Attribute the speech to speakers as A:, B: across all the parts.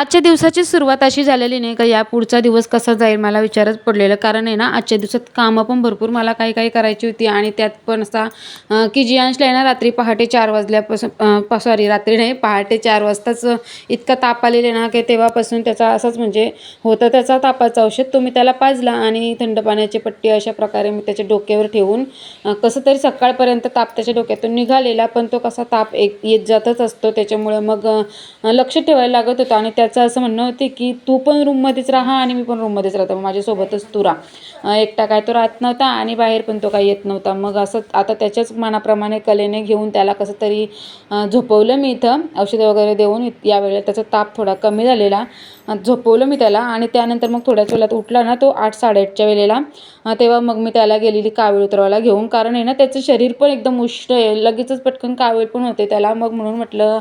A: आजच्या दिवसाची सुरुवात अशी झालेली नाही का या पुढचा दिवस कसा जाईल मला विचारच पडलेलं. कारण आहे ना आजच्या दिवसात कामं पण भरपूर मला काही काही करायची होती आणि त्यात पण असा की जियांशला आहे ना रात्री पहाटे चार वाजल्यापासून सॉरी रात्री नाही पहाटे चार वाजताच इतका ताप आलेला ना की तेव्हापासून त्याचा असाच म्हणजे होतं त्याचा तापाचं औषध तो मी त्याला पाजला आणि थंड पाण्याची पट्टी अशा प्रकारे मी त्याच्या डोक्यावर ठेवून कसं तरी सकाळपर्यंत ताप त्याच्या डोक्यातून निघालेला पण तो कसा ताप एक येत जातच असतो. त्याच्यामुळं मग लक्ष ठेवायला लागत होतं आणि त्याचं असं म्हणणं होते की तू पण रूममध्येच राहा आणि मी पण रूममध्येच राहतो. माझ्यासोबतच तू राहा. एकटा काय तो राहत नव्हता आणि बाहेर पण तो काही येत नव्हता. मग असं आता त्याच्याच मनाप्रमाणे कलेने घेऊन त्याला कसं तरी झोपवलं मी इथं. औषधं वगैरे देऊन यावेळेला त्याचा ताप थोडा कमी झालेला. झोपवलं मी त्याला आणि त्यानंतर मग थोड्याच वेळात उठला ना तो आठ साडेआठच्या वेळेला. तेव्हा मग मी त्याला गेलेली कावीळ उतरवायला घेऊन. कारण आहे ना त्याचं शरीर पण एकदम उष्ट आहे. लगेचच पटकन कावीळ पण होते त्याला. मग म्हणून म्हटलं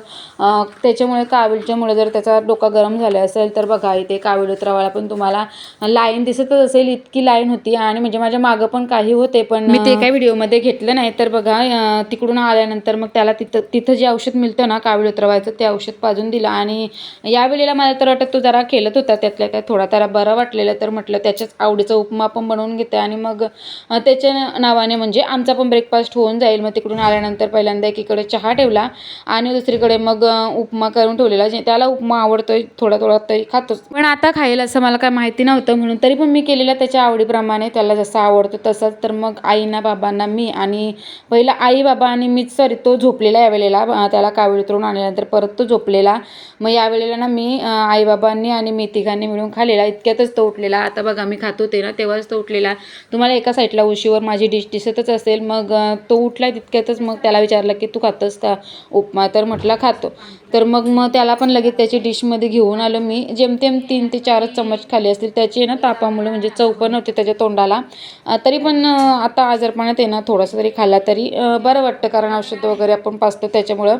A: त्याच्यामुळे कावीळच्यामुळे जर त्याचा डोका गरम झाला असेल तर बघा इथे कावीळ उतरवायला पण तुम्हाला लाईन दिसतच असेल इतकी लाईन होती आणि म्हणजे माझ्या मागं पण काही होते पण मी ते काही व्हिडिओमध्ये घेतलं नाही तर बघा तिकडून आल्यानंतर मग त्याला तिथं तिथं जे औषध मिळतं ना कावीळ उतरवायचं ते औषध पाजून दिलं आणि यावेळेला मला तर वाटत तो जरा खेळत होता त्यातल्या त्यात थोडा त्याला बरं वाटलेलं तर म्हटलं त्याच्याच आवडीचा उपमा पण बनवून घेते आणि मग त्याच्या नावाने म्हणजे आमचा पण ब्रेकफास्ट होऊन जाईल मग तिकडून आल्यानंतर पहिल्यांदा एकीकडे चहा ठेवला आणि दुसरीकडे मग उपमा करून ठेवलेला त्याला उपमा थोडा थोडा तरी खातोच. पण आता खाईल असं मला काय माहिती नव्हतं म्हणून. तरी पण मी केलेल्या त्याच्या आवडीप्रमाणे त्याला जसं आवडतं तसंच. तर मग आईना बाबांना मी आणि पहिला आई बाबा आणि मीच सॉरी तो झोपलेला यावेळेला त्याला कावळी उतरून आणल्यानंतर परत तो झोपलेला. मग यावेळेला ना मी आईबाबांनी आणि मी तिघांनी मिळून खालेला इतक्यातच तो उठलेला. आता बघा मी खात होते ना तेव्हाच तो उठलेला. तुम्हाला एका साईडला उशीवर माझी डिश दिसतच असेल. मग तो उठला तितक्यातच. मग त्याला विचारलं की तू खातोस का? उपमा तर म्हटला खातो. तर मग मग त्याला पण लगेच त्याची डिशमध्ये घेऊन आलो मी. जेमतेम तीन ते चारच चम्मच खाली असतील. त्याची ना तापामुळे म्हणजे चव पण होते त्याच्या तोंडाला. तरी पण आता आजारपणात आहे ना थोडासा तरी खाल्ला तरी बरं वाटतं. कारण औषध वगैरे आपण पाचतो त्याच्यामुळं.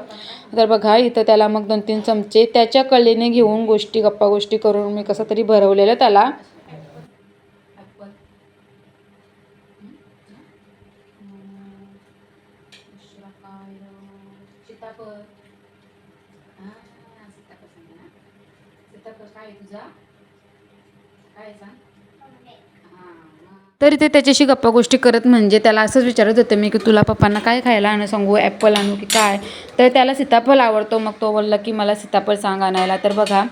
A: तर बघा इथं त्याला मग दोन तीन चमचे त्याच्या कलेने घेऊन गोष्टी गप्पा गोष्टी करून मी कसं तरी भरवलेलं त्याला. 是啊，凯姐。तरी ते त्याच्याशी गप्पा गोष्टी करत म्हणजे त्याला असंच विचारत होते मी की तुला पप्पांना काय खायला आणू सांगू? ॲपल आणू की काय? तर त्याला सीताफळ आवडतो. मग तो बोलला की मला सीताफळ सांग आणायला. तर बघा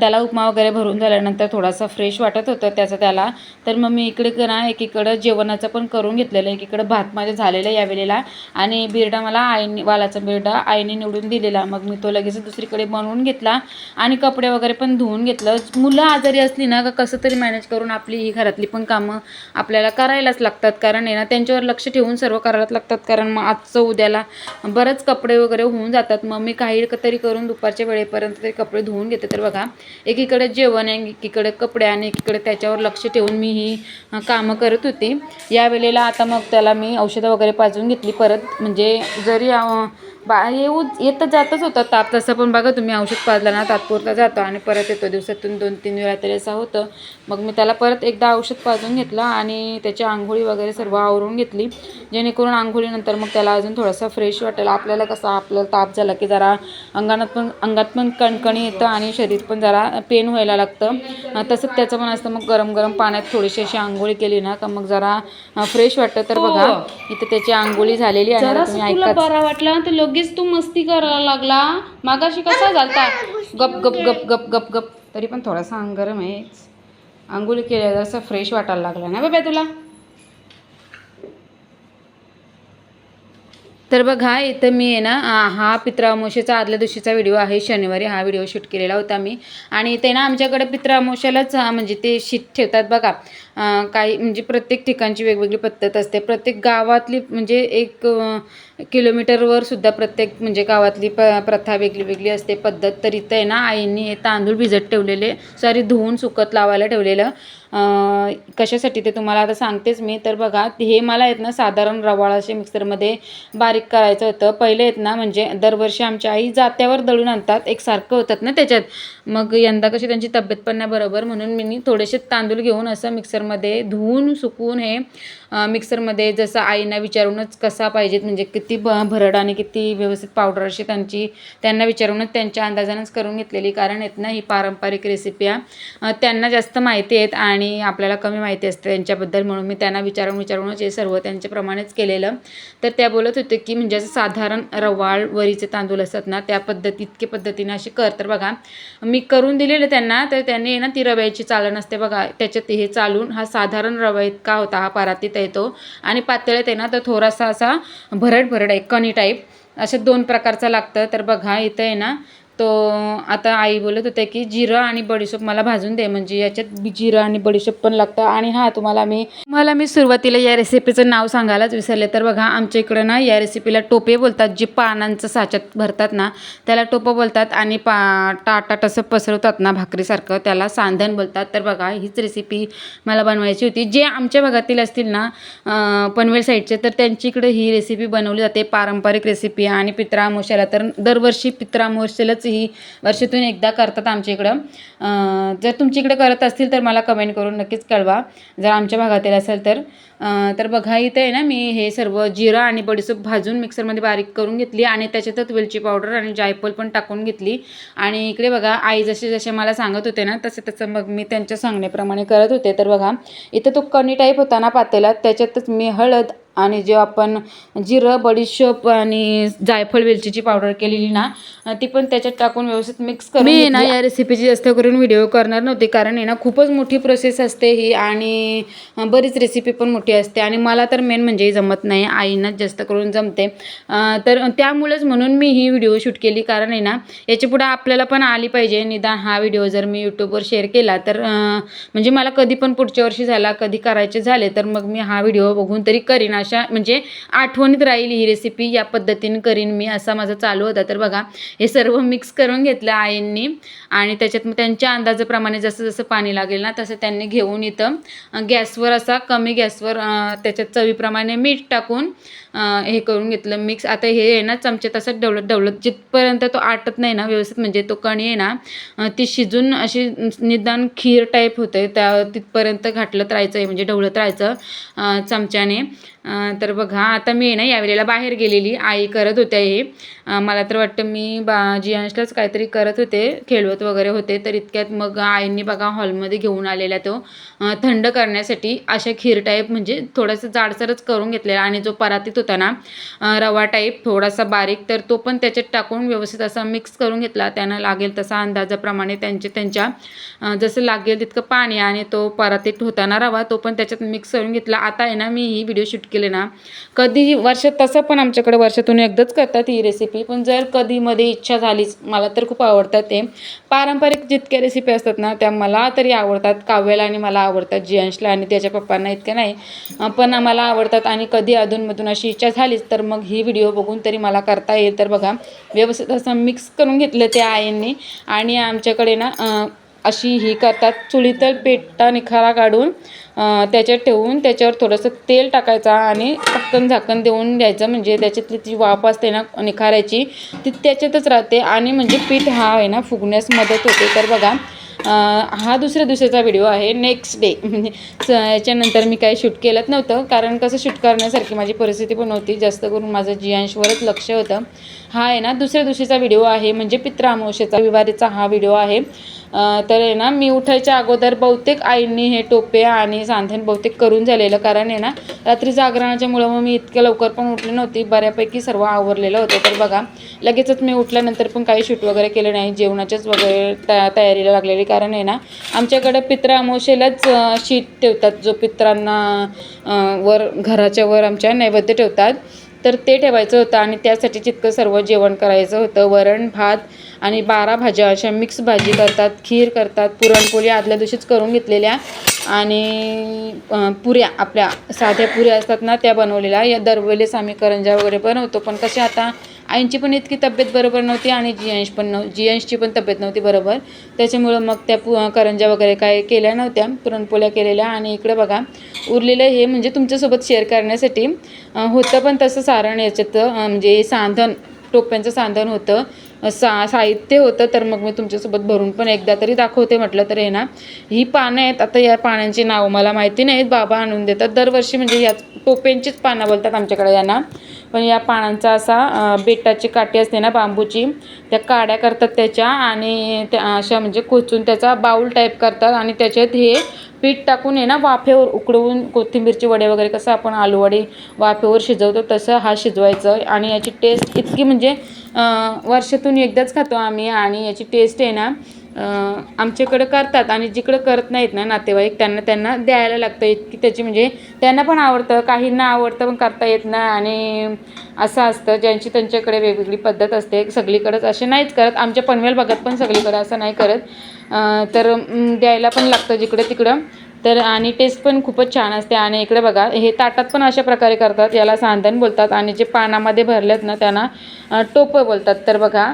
A: त्याला उपमा वगैरे भरून झाल्यानंतर थोडासा फ्रेश वाटत होतं त्याचं त्याला. तर मग मी इकडे ना एकीकडं जेवणाचं पण करून घेतलेलं. एकीकडं भात माझं झालेलं या वेळेला. आणि बिरडा मला आईने वालाचा बिरडा आईने निवडून दिलेला. मग मी तो लगेच दुसरीकडे बनवून घेतला. आणि कपडे वगैरे पण धुवून घेतलं. मुलं आजारी असली ना का कसं तरी मॅनेज करून आपली ही घरातली पण कामं आपल्याला करायलाच लागतात. कारण आहे ना त्यांच्यावर लक्ष ठेवून सर्व करायलाच लागतात. कारण मग आजचं उद्याला बरंच कपडे वगैरे होऊन जातात. मग मी काही तरी करून दुपारच्या वेळेपर्यंत तरी कपडे धुवून घेते. तर बघा एकीकडे जेवण आहे एकीकडे कपडे आणि एकीकडे त्याच्यावर लक्ष ठेवून मी ही कामं करत होती. या वेळेला आता मग त्याला मी औषधं वगैरे पाजून घेतली. परत म्हणजे जरी बा येऊ येतं जातच होतं. ताप तसं पण बघा तुम्ही औषध पाजला ना तात्पुरता जातो. आणि परत येतो दिवसातून दोन तीन वेळा तरी असं होतं. मग मी त्याला परत एकदा औषध पाजून घेतलं आणि त्याची आंघोळी वगैरे सर्व आवरून घेतली. जेणेकरून आंघोळीनंतर मग त्याला अजून थोडासा फ्रेश वाटेल. आपल्याला कसं आपल्याला ताप झाला की जरा अंगात पण अंगात पण कणकणी येतं आणि शरीर पण जरा पेन व्हायला लागतं. तसंच त्याचं पण असतं. मग गरम गरम पाण्यात थोडीशी अशी आंघोळी केली ना का मग जरा फ्रेश वाटतं. तर बघा इथे त्याची आंघोळी झालेली आहे. तुम्ही
B: बरा वाटला तर लगेच तू मस्ती करायला लागला. मागाशी कसा झालता?
A: गप गप गप गप गप गप. तरी पण थोडासा अंग गरम आहे. आंघोळी केल्या जसं फ्रेश वाटायला लागला ना बाबा तुला? तर बघा इथं मी आहे ना हा पित्रामोशेचा आदल्या दिवशीचा व्हिडिओ आहे. शनिवारी हा व्हिडिओ शूट केलेला होता मी. आणि ते ना आमच्याकडे पित्रामोशालाच म्हणजे ते शीट ठेवतात बघा. काही म्हणजे प्रत्येक ठिकाणची वेगवेगळी पद्धत असते. प्रत्येक गावातली म्हणजे एक किलोमीटरवर सुद्धा प्रत्येक म्हणजे गावातली प प्रथा वेगळी वेगळी असते. पद्धत तर इथं आहे ना आईंनी हे तांदूळ भिजत ठेवलेले सॉरी धुवून सुकत लावायला ठेवलेलं. कशासाठी ते तुम्हाला आता सांगतेच मी. तर बघा हे मला आहेत ना साधारण रवाळ असे मिक्सरमध्ये बारीक करायचं होतं. पहिले आहेत ना म्हणजे दरवर्षी आमच्या आई जात्यावर दळून आणतात. एकसारखं होतात ना त्याच्यात. मग यंदा कशी त्यांची तब्येत पण नाही बरोबर म्हणून मी थोडेसे तांदूळ घेऊन असं मिक्सरमध्ये धुवून सुकवून हे मिक्सरमध्ये जसं आईना विचारूनच कसा पाहिजेत म्हणजे किती ब भरड आणि किती व्यवस्थित पावडर अशी त्यांची त्यांना विचारूनच त्यांच्या अंदाजानंच करून घेतलेली. कारण आहेत ना ही पारंपरिक रेसिपी आहे त्यांना जास्त माहिती आहेत आणि आपल्याला कमी माहिती असते त्यांच्याबद्दल म्हणून मी त्यांना विचारून विचारूनच हे सर्व त्यांच्याप्रमाणेच केलेलं. तर त्या बोलत होते की म्हणजे असं साधारण रवाळ वरीचे तांदूळ असतात ना त्या पद्धती इतके पद्धतीने अशी कर. तर बघा मी करून दिलेलं त्यांना तर त्यांनी आहे ना ती रव्याची चालण असते बघा त्याच्यात हे चालून हा साधारण रवा इतका होता हा परातीत येतो आणि पातळीत आहे ना तर थोडासा असा भरड भरड आहे कणी टाईप असे दोन प्रकारचं लागतं. तर बघा इथं आहे ना तो आता आई बोलत होते की जिरं आणि बडीशोप मला भाजून दे म्हणजे याच्यात जिरं आणि बडीशोप पण लागतं. आणि हा तुम्हाला मी मला मी सुरुवातीला या रेसिपीचं नाव सांगायलाच विसरले. तर बघा आमच्या इकडं ना या रेसिपीला टोपे बोलतात. जे पानांचं साच्यात भरतात ना त्याला टोपं बोलतात आणि पा टाटाट असं पसरवतात ना भाकरीसारखं त्याला सांधण बोलतात. तर बघा हीच रेसिपी मला बनवायची होती. जे आमच्या भागातील असतील ना पनवेल साईडचे तर त्यांची इकडे ही रेसिपी बनवली जाते. पारंपरिक रेसिपी आणि पित्रामोशाला तर दरवर्षी पित्रामोशालाच ही वर्षातून एकदा करतात आमच्या इकडं. जर तुमच्या इकडे करत असतील तर मला कमेंट करून नक्कीच कळवा. जर आमच्या भागातील असेल तर. तर बघा इथे आहे ना मी हे सर्व जिरा आणि बडीसोप भाजून मिक्सरमध्ये बारीक करून घेतली आणि त्याच्यातच वेलची पावडर आणि जायफल पण टाकून घेतली. आणि इकडे बघा आई जसे जसे मला सांगत होते ना तसे तसं मग मी त्यांच्या सांगण्याप्रमाणे करत होते. तर बघा इथं तो कणी टाईप होता ना पातेला त्याच्यातच मी हळद आणि जे आपण जिरं बडीशोप आणि जायफळ वेलचीची पावडर केलेली ना ती पण त्याच्यात टाकून व्यवस्थित मिक्स करून मी ना या रेसिपीची जास्त करून व्हिडिओ करणार नव्हते कारण आहे ना खूपच मोठी प्रोसेस असते ही आणि बरीच रेसिपी पण मोठी असते. आणि मला तर मेन म्हणजे जमत नाही आईनाच जास्त करून जमते. तर त्यामुळेच म्हणून मी ही व्हिडिओ शूट केली कारण आहे ना याच्यापुढे आपल्याला पण आली पाहिजे निदान हा व्हिडिओ जर मी यूट्यूबवर शेअर केला तर म्हणजे मला कधी पण पुढच्या वर्षी झाला कधी करायचे झाले तर मग मी हा व्हिडिओ बघून तरी करीन अशा म्हणजे आठवणीत राहील ही रेसिपी या पद्धतीने करीन मी असा माझा चालू होता. तर बघा हे सर्व मिक्स करून घेतलं आईंनी आणि त्याच्यात मग त्यांच्या अंदाजाप्रमाणे जसं जसं पाणी लागेल ना तसं त्यांनी घेऊन इथं गॅसवर असा कमी गॅसवर त्याच्यात चवीप्रमाणे मीठ टाकून हे करून घेतलं मिक्स आता हे आहे ना चमचे तसंच डवलत डवलत जिथपर्यंत तो आटत नाही ना व्यवस्थित म्हणजे तो कणी आहे ना ती शिजून अशी निदान खीर टाईप होते त्या तिथपर्यंत घाटलत राहायचं आहे म्हणजे ढवळत राहायचं चमच्याने. तर बघा आता मी आहे ना यावेळेला बाहेर गेलेली. आई करत होत्या हे. मला तर वाटतं मी बा जियांशलाच काहीतरी करत होते खेळवत वगैरे होते. तर इतक्यात मग आईंनी बघा हॉलमध्ये घेऊन आलेला तो थंड करण्यासाठी अशा खीर टाईप म्हणजे थोडंसं जाडसरच करून घेतलेला. आणि जो परातीत होता ना रवा टाईप थोडासा बारीक तर तो पण त्याच्यात टाकून व्यवस्थित असा मिक्स करून घेतला. त्यांना लागेल तसा अंदाजाप्रमाणे त्यांचे त्यांच्या जसं लागेल तितकं पाणी आणि तो परातीत होता ना रवा तो पण त्याच्यात मिक्स करून घेतला. आता आहे ना मी ही व्हिडिओ शूट केले ना कधीही वर्षात तसं पण आमच्याकडे वर्षातून एकदाच करतात ही रेसिपी पण जर कधीमध्ये इच्छा झालीच मला तर खूप आवडतात ते. पारंपरिक जितक्या रेसिपी असतात ना त्या मला तरी आवडतात. काव्याला आणि मला आवडतात जियांशला आणि त्याच्या पप्पांना इतक्या नाही. पण मला आवडतात आणि कधी अधूनमधून अशी इच्छा झालीच तर मग ही व्हिडिओ बघून तरी मला करता येईल. तर बघा व्यवस्थित असं मिक्स करून घेतलं त्या आईंनी. आणि आमच्याकडे ना अशी ही करतात चुलीतल पेटा निखारा काढून त्याच्यात ठेवून त्याच्यावर थोडंसं तेल टाकायचा आणि पटकन झाकण देऊन द्यायचं. म्हणजे त्याच्यातली ती वाफ असते ना निखाऱ्याची ती त्याच्यातच राहते. आणि म्हणजे पीठ हा आहे ना फुगण्यास मदत होते. तर बघा हा दुसऱ्या दिवसाचा व्हिडिओ आहे नेक्स्ट डे म्हणजे याच्यानंतर मी काही शूट केलंच नव्हतं कारण कसं शूट करण्यासारखी माझी परिस्थिती पण नव्हती जास्त करून माझं जियांशवरच लक्ष होतं. हा आहे ना दुसऱ्या दिवशीचा व्हिडिओ आहे म्हणजे पित्रामोशेचा रविवारीचा हा व्हिडिओ आहे. तर आहे ना मी उठायच्या अगोदर बहुतेक आईंनी हे टोपे आणि सांधण बहुतेक करून झालेलं कारण आहे ना रात्री जागरणाच्या मुळं मग मी इतक्या लवकर पण उठली नव्हती बऱ्यापैकी सर्व आवरलेलं होतं. तर बघा लगेचच मी उठल्यानंतर पण काही शूट वगैरे केलं नाही जेवणाच्याच वगैरे तया तयारीला लागलेली कारण आहे ना आमच्याकडे पित्र अमावशेलाच शीत ठेवतात जो पित्रांना वर घराच्या वर आमच्या नैवेद्य ठेवतात. तर ते ठेवायचं होतं आणि त्यासाठी जितकं सर्व जेवण करायचं होतं. वरण भात आणि बारा भाज्या अशा मिक्स भाजी करतात खीर करतात पुरणपोळी आदल्या दिवशीच करून घेतलेल्या आणि पुऱ्या आपल्या साध्या पुऱ्या असतात ना त्या बनवलेल्या. या दरवेळेस आम्ही करंजा वगैरे बनवतो. पण कसे आता आईंची पण इतकी तब्येत बरोबर नव्हती आणि जियांश पण नव जियांशची पण तब्येत नव्हती बरोबर. त्याच्यामुळं मग त्या पु करंजा वगैरे काय केल्या नव्हत्या पुरणपोळ्या केलेल्या आणि इकडे बघा उरलेलं हे म्हणजे तुमच्यासोबत शेअर करण्यासाठी होतं पण तसं सारण याच्यात म्हणजे सांधण टोप्यांचं सांधण होतं. सा साहित्य होतं तर मग मी तुमच्यासोबत भरून पण एकदा तरी दाखवते म्हटलं तर हे ना. ही पानं आहेत आता या पानांची नावं मला माहिती नाहीत बाबा आणून देतात. दरवर्षी म्हणजे याच टोपेंचीच पानं बोलतात आमच्याकडे यांना. पण या पानांचा असा बेटाची काठी असते ना बांबूची त्या काड्या करतात त्याच्या आणि त्या अशा म्हणजे कोचून त्याचा बाऊल टाईप करतात आणि त्याच्यात हे पीठ टाकून आहे ना वाफेवर उकडवून कोथिंबीरचे वडे वगैरे कसं आपण आलू वडे वाफेवर शिजवतो तसं हा शिजवायचं. आणि याची टेस्ट इतकी म्हणजे वर्षातून एकदाच खातो आम्ही. आणि याची टेस्ट आहे ना आमच्याकडं करतात आणि जिकडं करत नाहीत ना नातेवाईक त्यांना त्यांना द्यायला लागतं. इतकी त्याची म्हणजे त्यांना पण आवडतं काहींना आवडतं पण करता येत नाही. आणि असं असतं ज्यांची त्यांच्याकडे वेगवेगळी पद्धत असते सगळीकडंच असे नाहीच करत. आमच्या पनवेल भागात पण सगळीकडं असं नाही करत. तर द्यायला पण लागतं जिकडं तिकडं. तर आणि टेस्ट पण खूपच छान असते. आणि इकडे बघा हे ताटात पण अशा प्रकारे करतात. याला सांधन बोलतात. आणि जे पानामध्ये भरलेत ना त्यांना टोपं बोलतात. तर बघा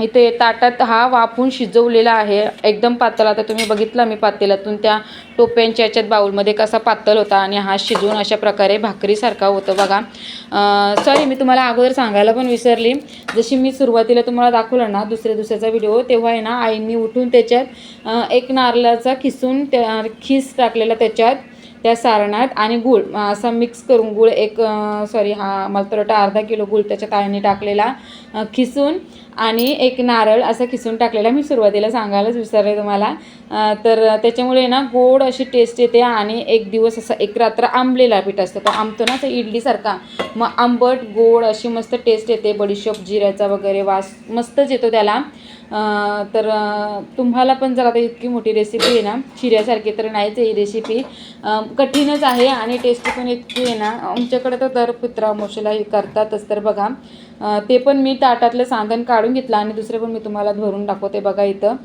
A: इथे ताटात हा वाफून शिजवलेला आहे. एकदम पातळ. आता तुम्ही बघितला मी पातेल्यातून त्या टोप्यांच्या याच्यात बाऊलमध्ये कसा पातळ होता आणि हा शिजवून अशा प्रकारे भाकरीसारखा होतं बघा. सॉरी मी तुम्हाला अगोदर सांगायला पण विसरली. जशी मी सुरुवातीला तुम्हाला दाखवलं ना दुसऱ्या दुसऱ्याचा व्हिडिओ तेव्हा आहे ना आईंनी उठून त्याच्यात एक नारळाचा खिसून त्या खिस टाकलेला त्याच्यात त्या सारणात आणि गूळ असा मिक्स करून गूळ एक सॉरी हा मला तर वाटतं अर्धा किलो गूळ त्याच्यात आईने टाकलेला खिसून आणि एक नारळ असं खिसून टाकलेला मी सुरुवातीला सांगायलाच विसरले तुम्हाला. तर त्याच्यामुळे ना गोड अशी टेस्ट येते आणि एक दिवस असा एक रात्र आंबलेला पीठ असतो. तो आंबतो ना तर इडलीसारखा. मग आंबट गोड अशी मस्त टेस्ट येते. बडीशोप जिऱ्याचा वगैरे वास मस्तच येतो त्याला. तर तुम्हाला पण जर आता इतकी मोठी रेसिपी आहे ना चिऱ्यासारखी तर नाहीच आहे ही रेसिपी कठीणच आहे आणि टेस्टी पण इतकी आहे ना. आमच्याकडे तर दर पित्रामोशीला हे करतातच. तर बघा ते पण मी ताटातलं सांधन काढून घेतलं आणि दुसरे पण मी तुम्हाला भरून दाखवते बघा इथं.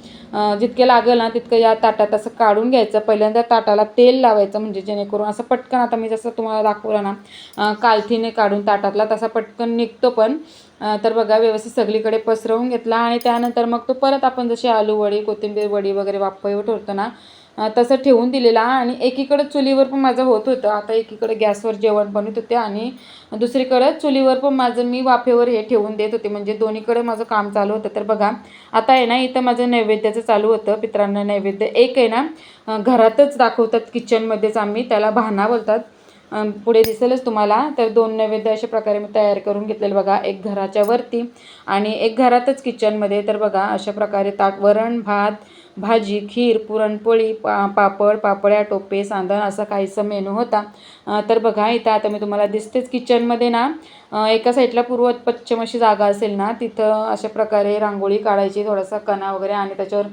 A: जितके लागेल ना तितकं या ताटात असं काढून घ्यायचं. पहिल्यांदा ताटाला तेल लावायचं म्हणजे जेणेकरून असं पटकन आता मी जसं तुम्हाला दाखवलं ना कालथीने काढून ताटातला तसा पटकन निघतो पण. तर बघा व्यवस्थित सगळीकडे पसरवून घेतला आणि त्यानंतर मग तो परत आपण जशी आलू वडी कोथिंबीर वडी वगैरे वाफेवर ठेवतो ना तसं ठेवून दिलेला आणि एकीकडं चुलीवर पण माझं होत होतं. आता एकीकडं गॅसवर जेवण बनवत होते आणि दुसरीकडं चुलीवर पण माझं मी वाफेवर हे ठेवून देत होते. म्हणजे दोन्हीकडे माझं काम चालू होतं. तर बघा आता आहे ना इथं माझं नैवेद्याचं चालू होतं. पित्रांना नैवेद्य एक आहे ना घरातच दाखवतात किचनमध्येच आम्ही. त्याला भाना बोलतात. पुढे दिसेलच तुम्हाला. तर दोन नैवेद्य अशा प्रकारे मी तयार करून घेतलेलं बघा. एक घराच्या वरती आणि एक घरातच किचनमध्ये. तर बघा अशा प्रकारे ताट वरण भात भाजी खीर पुरणपोळी पा पापड पापड्या टोपे सांदण असा काहीसा मेनू होता. तर बघा इथं आता मी तुम्हाला दिसतेच किचनमध्ये ना एका साईडला पूर्व पश्चिम अशी जागा असेल ना तिथं अशा प्रकारे रांगोळी काढायची थोडासा कणा वगैरे आणि त्याच्यावर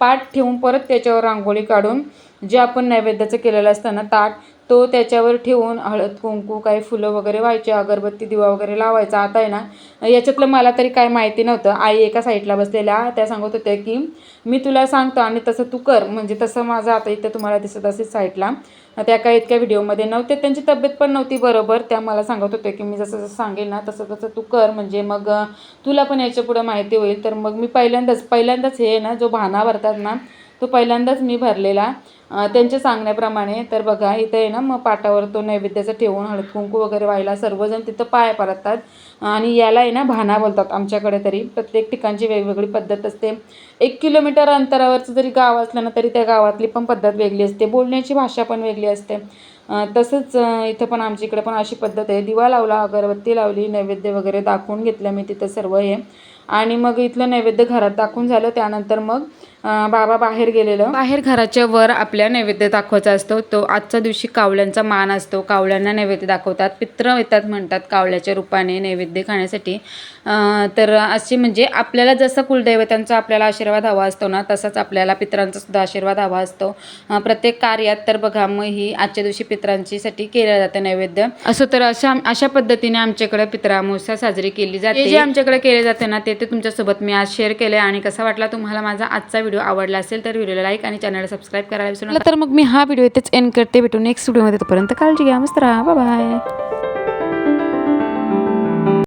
A: पाट ठेवून परत त्याच्यावर रांगोळी काढून जे आपण नैवेद्याचं केलेलं असतं ना ताट तो त्याच्यावर ठेवून हळद कुंकू काही फुलं वगैरे व्हायचे अगरबत्ती दिवा वगैरे लावायचा. आता आहे ना याच्यातलं मला तरी काय माहिती नव्हतं. आई एका साईडला बसलेल्या त्या सांगत होत्या की मी तुला सांगतो आणि तसं तू कर. म्हणजे तसं माझं आता इथं तुम्हाला दिसत असेल साईडला. त्या काही इतक्या व्हिडिओमध्ये नव्हते. त्यांची तब्येत पण नव्हती बरोबर. त्या मला सांगत होत्या की मी जसं जसं सांगेल ना तसं तसं तू कर. म्हणजे मग तुला पण याच्या पुढं माहिती होईल. तर मग मी पहिल्यांदाच पहिल्यांदाच हे ना जो भाना भरतात ना तो पहिल्यांदाच मी भरलेला. त्यांच्या सांगण्याप्रमाणे तर बघा इथं आहे ना मग पाटावर तो नैवेद्याचं ठेवून हळद कुंकू वगैरे व्हायला सर्वजण तिथं पाय पडतात. आणि याला आहे ना भाना बोलतात आमच्याकडे तरी. प्रत्येक ठिकाणची वेगवेगळी पद्धत असते. एक किलोमीटर अंतरावरचं जरी गाव असलं ना तरी त्या गावातली पण पद्धत वेगळी असते. बोलण्याची भाषा पण वेगळी असते. तसंच इथं पण आमच्या इकडे पण अशी पद्धत आहे. दिवा लावला अगरबत्ती लावली नैवेद्य वगैरे दाखवून घेतलं मी तिथं सर्व हे. आणि मग इथलं नैवेद्य घरात दाखवून झालं. त्यानंतर मग बाबा बाहेर गेलेलं. बाहेर घराच्या वर आपल्या नैवेद्य दाखवायचा असतो. तो आजच्या दिवशी कावळ्यांचा मान असतो. कावळ्यांना नैवेद्य दाखवतात. पित्र येतात म्हणतात कावळ्याच्या रूपाने नैवेद्य खाण्यासाठी. तर अशी म्हणजे आपल्याला जसं कुलदैवतांचा आपल्याला आशीर्वाद हवा असतो ना तसाच आपल्याला पित्रांचा सुद्धा आशीर्वाद हवा असतो. प्रत्येक कार्यात तर बघा मग ही आजच्या दिवशी पित्रांची साठी केलं जातं नैवेद्य. असं तर अशा अशा पद्धतीने आमच्याकडे पित्रामोसा साजरी केली जाते जे आमच्याकडे केले जाते ना ते ते तुमच्यासोबत मी आज शेअर केले आणि कसा वाटला तुम्हाला माझा आजचा व्हिडिओ आवडला असेल तर व्हिडिओला लाईक आणि चॅनलला सबस्क्राईब करायला विसरू नका तर मग मी हा व्हिडिओ इथेच एंड करते. भेटू नेक्स्ट व्हिडिओमध्ये तोपर्यंत काळजी घ्या मस्त राहा. बाय